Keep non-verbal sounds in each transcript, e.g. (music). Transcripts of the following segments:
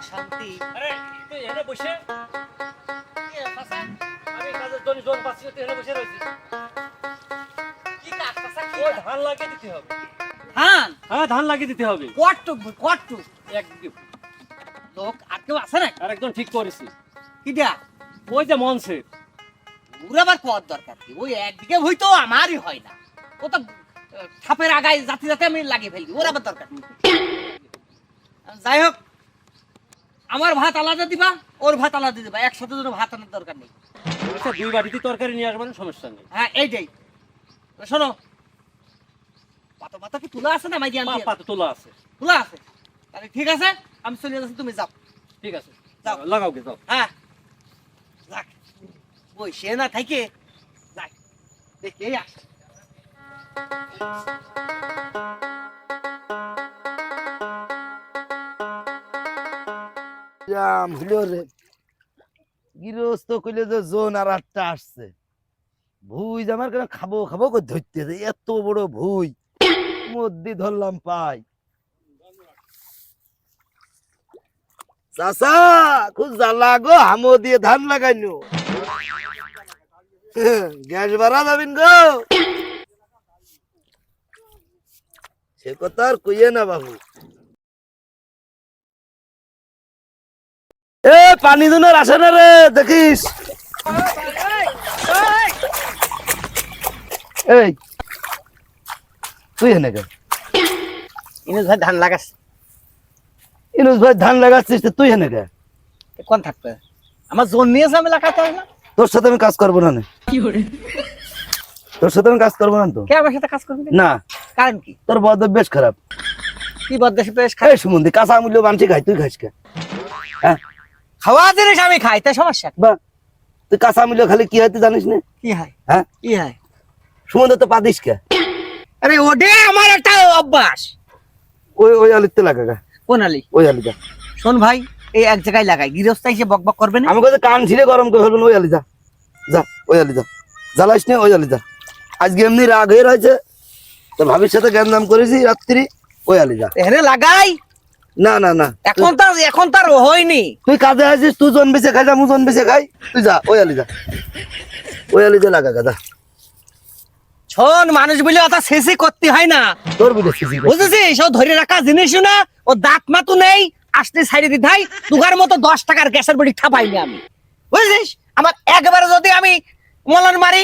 অশান্তি আরে তুই এখানে বসে? আমি কাজের জন্য জোন পাচ্ছি তুই এখানে বসে রয়েছিস। কি কাজ চাচা? কি ধান লাগিয়ে দিতে হবে। ধান? হ্যাঁ ধান লাগিয়ে দিতে হবে। কটটুক কটটুক। এক লোক আর কেউ আছে না আর একদম ঠিক করেছি। কিটা ওই যে মনসে ওর আবার কর দরকার কি? ওই একদিকে হইতো আমারই হয় না। ও তো সাপের আগায় জাতি জাতি আমি লাগিয়ে ফেলি ওর আবার দরকার। যাই হোক আমার ভাত আলাদা দিবা ওর ভাত আলাদা দিবা একসাথে ভাত আনার দরকার নেই। আচ্ছা দুই তরকারি নিয়ে আসবেন সমস্যা নেই। হ্যাঁ এইটাই। শোনো পাতা পাতা কি তুলা আছে না আনতে? পাতা তোলা আছে। তুলা আছে? তাহলে ঠিক আছে আমি চলে যাচ্ছি তুমি যাও। ঠিক আছে। যাও। লাগাও গে যাও। হ্যাঁ। যাক। ওই সে না থাকে যাক দেখে আস। গৃহস্থ জোন আর আটটা আসছে। ভুই আমার কেন খাব খাব করে এত বড় ভুই। মধ্যে ধরলাম পাই। খুব জ্বালা গো, হামো দিয়ে ধান লাগাইনো। (laughs) গ্যাস বাড়া যাবেন গো। সে কথা আর কইয়ে না বাবু। এ পানি দুনের আসে না রে? দেখিস। এই তুই কে ইনুস ভাই ধান লাগাস। ইনুস ভাই ধান লাগাচ্ছিস তুই হেনে কে কোন থাকবে? আমার জোন নিয়েছে আমি লাগাতে হবে না? তোর সাথে আমি কাজ করব না নে। তোর সাথে আমি কাজ করব না তো। কে আমার সাথে কাজ করবি না। কারণ কি? তোর বদ বেশ খারাপ। কি বেশ খাই সুমন্দি কাঁচা মূল্য খাই তুই হ্যাঁ? খাওয়া জিনিস আমি খাই তাই সমস্যা বা তুই কাঁচা মূল্য খালি কি হয় তুই জানিস না? কি হয়? হ্যাঁ? কি হয়? সুমন্দি তো পাদিস কে? আরে ওডে আমার একটা অভ্যাস। ওই ওই আলিতে লাগা গা। কোন আলি? ওই আলিটা। শোন ভাই এই এক জায়গায় লাগাই। গৃহস্থ এসে বক বক করবে না? আমি কাছে কান ছিঁড়ে গরম করে ফেলবেন ওই আলি যা যা ওই আলি যা জ্বালাইস নি ওই আলি যা আজকে এমনি রাগ হয়ে রয়েছে তো ভাবির সাথে জ্ঞান করেছি রাত্রি ওই আলি যা। এখানে লাগাই। না না না। এখন তার এখন তার হয়নি। তুই কাজে আছিস তুই জন বেছে খাই যা মু জন বেছে খাই। তুই যা ওই আলি যা। ওই আলি যা লাগা গাদা শোন মানুষ বলে অত শেষে করতে হয় না। তোর বুঝে সিসি বুঝেছিস? ও ধরে রাখা জিনিস না ও দাঁত মাতু নেই আসতে সাইডে দিতে হয়। দুগার মতো দশ টাকার গ্যাসের বড়ি ঠাপাইনি আমি। বুঝেছিস? আমার একবারে যদি আমি মলন মারি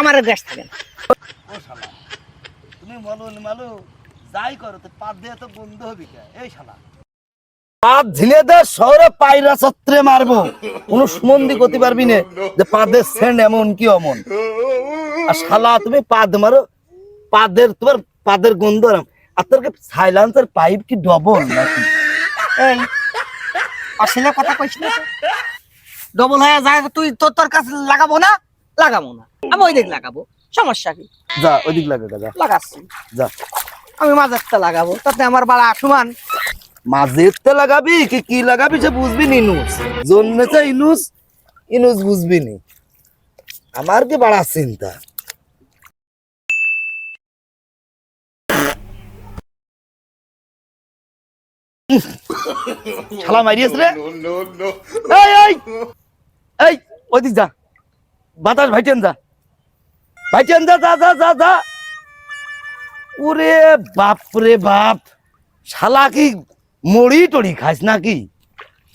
আমার গ্যাস থাকে না। তুমি মালু মালু যাই করো তো পাত দিয়ে তো বন্ধ হবি এই শালা। পাত ঝিলে দে শহরে পায়রা ছত্রে মারবো। কোনো সুমন্দি করতে পারবি না যে পাদের সেন্ড এমন কি অমন। আর শালা তুমি পাদ মারো পাদের তোমার পাদের গন্ধ। আর তোর সাইলেন্সের পাইপ কি ডবল নাকি? এই আসলে কথা কইস না ডবল হয়ে যায় তুই তোর তোর কাছে লাগাবো না? লাগাবো না। আমি ওই দিক লাগাবো। সমস্যা কি? যা ওইদিক লাগে যা। লাগাচ্ছি। যা। আমি মাঝেরটা লাগাবো তাতে আমার বাড়া সমান। মাঝেরতে লাগাবি কি কি লাগাবি সে বুঝবি নি ইনুস? জন্মেছে ইনুস ইনুস বুঝবি নি। আমার কি বাড়া চিন্তা? শালা মারিয়েছ রে। এই এই এই ওদিক যা। বাতাস ভাইটেন যা। যা যা যা যা যা। ওরে বাপ শালা কি টড়ি খাস নাকি?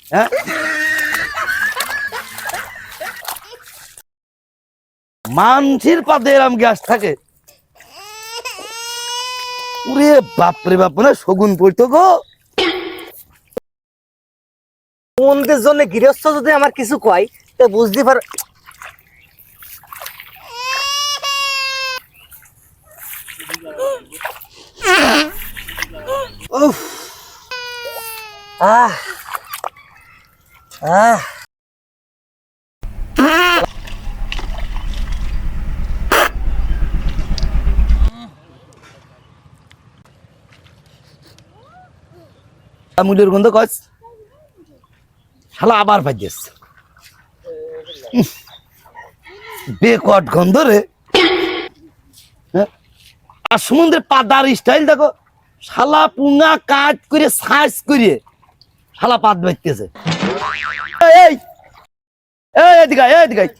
হ্যাঁ? মানসির পাতে এরম গ্যাস থাকে। ওরে বাপরে বাপ মানে শগুন পড়তো গো। মন্দের জন্য গৃহস্থ যদি আমার কিছু কয়, তো বুঝতে পার উফ। আহ। আহ। আমুলের গন্ধ কস। শালা আবার ভাজিস বেকট গন্ধ রে। হ্যাঁ? আর সমুদ্রের পাদার স্টাইল দেখো। শালা পুঙ্গা কাজ করে সাজ করে শালা পাত এই এই এদিকে এদিকে আয়।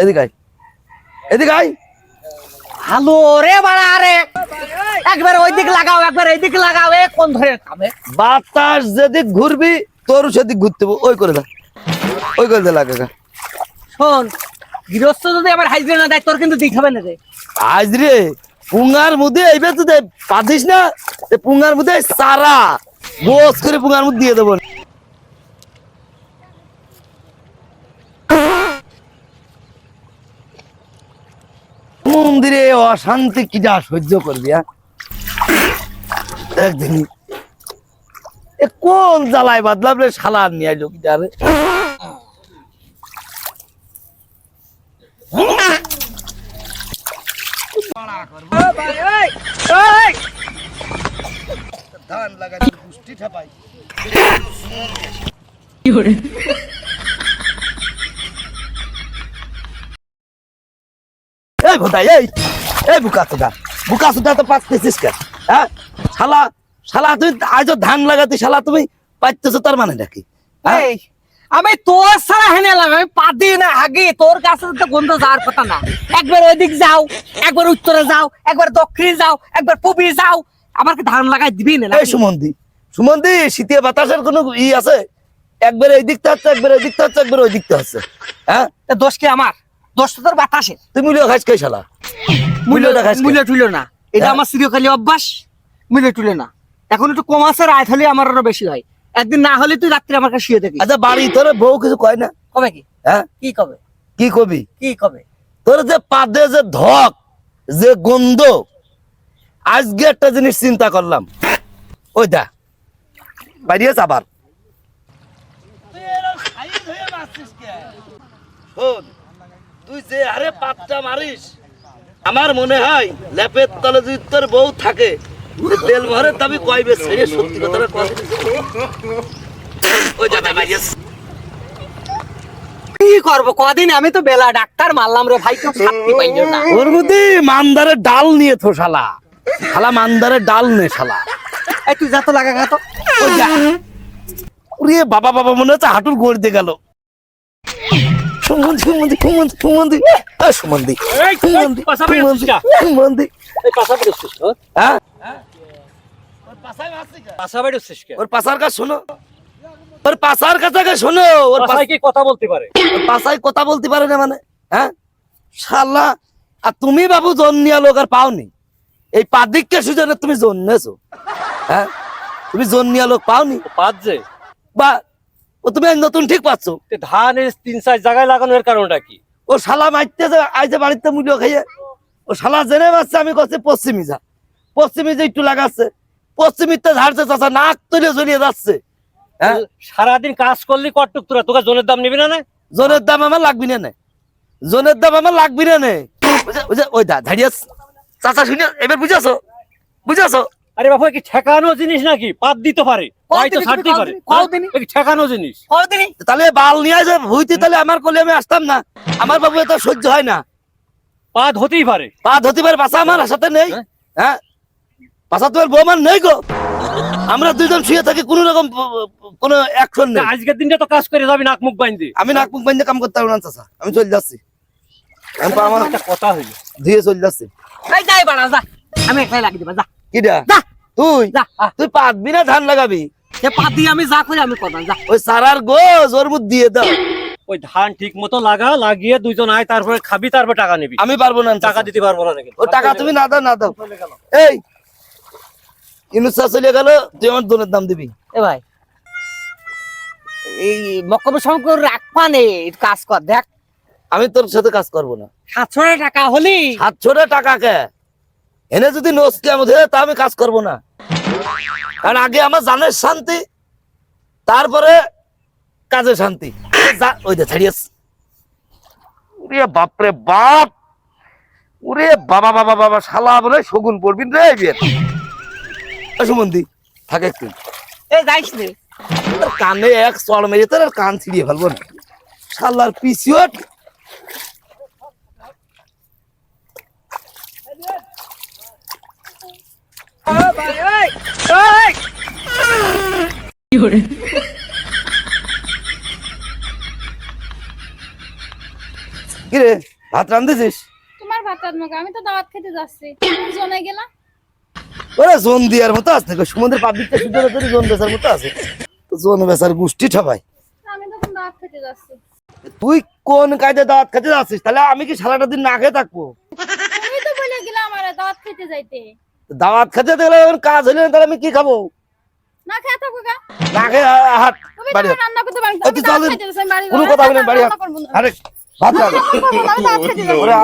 এদিকে এদিকে হ্যালো রে বাড়া আরে একবার ওই দিক লাগাও একবার এই দিক লাগাও এ কোন ধরে বাতাস যেদিক ঘুরবি তোর সেদিক ঘুরতে হবে। ওই করে দে। ওই করে দে লাগে শোন গৃহস্থ যদি আমার হাইজে না দেয় তোর কিন্তু দেখাবে না রে আজ রে পুঙ্গার মধ্যে এইবার তো পাতিস না? পুঙ্গার মধ্যে সারা। গোস করে পুঙ্গার মধ্যে দিয়ে দেবো। মন্দিরে অশান্তি কি যা সহ্য করবি হ্যাঁ? একদিন কোন জ্বালায় বাদলাম রে শালা নিয়ে আইলো কি ধান লাগাই পুষ্টি ঠাপাই। এই ভোদাই এই এই বুকা সুদা। বুকা সুদা তো পাচ্ছিস কেন হ্যাঁ? শালা শালা তুই আজও ধান লাগাতে শালা তুমি পাচ্ছিস তার মানে নাকি হ্যাঁ? এই, আমি তোর ছাড়া হেনে এলাম আমি পাদি না আগে তোর কাছে তো গন্ধ যাওয়ার কথা না। একবার ওই দিক যাও একবার উত্তরে যাও একবার দক্ষিণে যাও একবার পূবে যাও আমার কি ধান লাগাই দিবি না এই নাকি? সুমন্দি সুমন্দি শীতীয় বাতাসের কোনো ই আছে? একবার এই দিকটা হচ্ছে একবার ওই দিকটা হচ্ছে একবার ওই দিকটা হচ্ছে। হ্যাঁ? দোষ কি আমার? দোষ তো তোর বাতাসে তুই মূল্য খাইস কে শালা? মূল্যটা খাইস? মূল্য টুলো না। এটা হ্যাঁ? আমার চিরকালী অভ্যাস। মূল্য টুলে না। এখন একটু কম আছে রাত হলে আমার আরও বেশি হয়। একদিন না হলে তুই রাত্রে আমার কাছে শুয়ে থাকিস। আচ্ছা বাড়ি তোর বউ কিছু কয় না? কবে কি? হ্যাঁ? কি কবে? কি কবি? কি কবে? তোর যে পাদে যে ধক যে গন্ধ আজকে একটা জিনিস চিন্তা করলাম। ওই দা বাইরিয়েছ আবার। তুই যে আরে পাতটা মারিস আমার মনে হয় ল্যাপের তলে যদি তোর বউ থাকে তেল ভরে তবে কয়বে ছেড়ে সত্যি কথাটা কয়। ওই দাদা বাইরিয়েছ কি করব? কদিন আমি তো বেলা ডাক্তার মারলাম রে ভাই কেউ শান্তি পাইল না। ওর মধ্যে মান্দারের ডাল নিয়ে থো শালা মান্দারের ডাল নে শালা। এই তুই যা তো লাগা গা তো। ওই যা। ওরে বাবা বাবা মনে হচ্ছে হাঁটুর গড়িতে গেল। সুমন্দি সুমন্দি সুমন্দি সুমন্দি। এই সুমন্দি এই, সুমন্দি সুমন্দি সুমন্দি। হ্যাঁ? ওর পাশার কাছে শোনো। ওর পাশার কাছে শোনো। ওর পাশায় কি কথা বলতে পারে? পাশায় কথা বলতে পারে না মানে হ্যাঁ? শালা আর তুমি বাবু জন্মিয়া লোক আর পাওনি। এই পাদিককে সুজনে তুমি জন্মেছো হ্যাঁ? তুমি জন্মিয়া লোক পাওনি? যে বা ও তুমি নতুন ঠিক পাচ্ছ? ধান এই তিন চার জায়গায় লাগানোর কারণটা কি? ও শালা মারতে যে আইছে বাড়িতে মূল্য খাইয়ে ও শালা জেনে পাচ্ছে আমি করছি পশ্চিমী যা। পশ্চিমী যে একটু লাগাচ্ছে পশ্চিমীতে ঝাড়ছে চাষা নাক তুলে জ্বলিয়ে যাচ্ছে। হ্যাঁ? সারাদিন কাজ করলি কটুক তোরা তোকে জনের দাম নিবি না না? জনের দাম আমার লাগবি না নে। জনের দাম আমার লাগবি না নে। ওই দা ধাড়িয়াস চাচা শুনে এবার বুঝাছো? বুঝাছো? আরে বাবু কি ঠেকানো জিনিস নাকি? পাত দিতে পারে। হ্যাঁ? ঠেকানো জিনিস? তাহলে বাল নিয়ে যে ভুইতে তাহলে আমার কোলে আমি আসতাম না। আমার বাবু সহ্য হয় না। পাত হতেই পারে। পা পারে বাসা আমার সাথে নেই। হ্যাঁ? হ্যাঁ? বাসা তোমার নেই গো। আমরা দুইজন শুয়ে থাকি কোনো রকম প- প- কোনো অ্যাকশন নেই। আজকের দিনটা তো কাজ করে যাবি নাক মুখ বাইন্ধে আমি নাক মুখ বান্ধে কাম করতে পারব না চাচা। আমি চলে যাচ্ছি। আমি পা আমার কথা হইল। ধুয়ে চলে যাচ্ছি এই যাই বাড়া যা। আমি একলাই লাগিয়ে দেবা যা। কিডা? যা। তুই? যা। তুই পাতবি না ধান লাগাবি? সে পাতি আমি যা করি আমি করলাম যা। ওই সারার গোজ ওর মধ্যে দিয়ে দাও ওই ধান ঠিক মতো লাগা লাগিয়ে দুইজন আয় তারপরে খাবি তারপরে টাকা নিবি। আমি পারব না টাকা টাকা দিতে পারব না নাকি? ও টাকা তুমি না দাও না দাও। এই ইনুসা চলে গেল তুই আমার দোনের দাম দিবি। এ ভাই এই মকম শঙ্কর রাখবা নে কাজ কর দেখ। আমি তোর সাথে কাজ করব না। সাতশো টাকা হলি? সাতশো টাকা কে এনে যদি নসকে আমাদের তা আমি কাজ করব না। কারণ আগে আমার জানের শান্তি তারপরে কাজে শান্তি। যা- ওই দে ছাড়িয়েস ওরে বাপরে বাপ! ওরে বাবা বাবা বাবা শালা বলে শগুন পড়বি রে বিয়ে সুমন্দি থাকে একটু। এ যাইস নে। কানে এক চড় মেরে তোর কান ছিড়িয়ে ফেলব না। শালার পিছিয়ে কিরে ভাত রান্ধেছিস? তোমার ভাত রান্ধবো আমি তো দাওয়াত খেতে যাচ্ছি। গেলাম ওরে জোন দিয়ার মতো আছে না সমুদ্রের পাবলিকটা সুন্দর করে জোন বেচার মতো আছে। জোন বেচার আমি খেতে যাচ্ছি। তুই কোন কাজে দাঁত খেতে যাচ্ছিস? তাহলে আমি কি সারাটা দিন না খেয়ে থাকব? তুমি তো বলে আমার খেতে যাইতে। দাওয়াত খেতে গেলে কাজ হলে তাহলে আমি কি খাব না খেয়ে থাকো গা না খেয়ে আ- বাড়ি রান্না করতে পারো এই চল কোনো কথা বলেন বাড়ি হাট। আরে ভাত ওরে.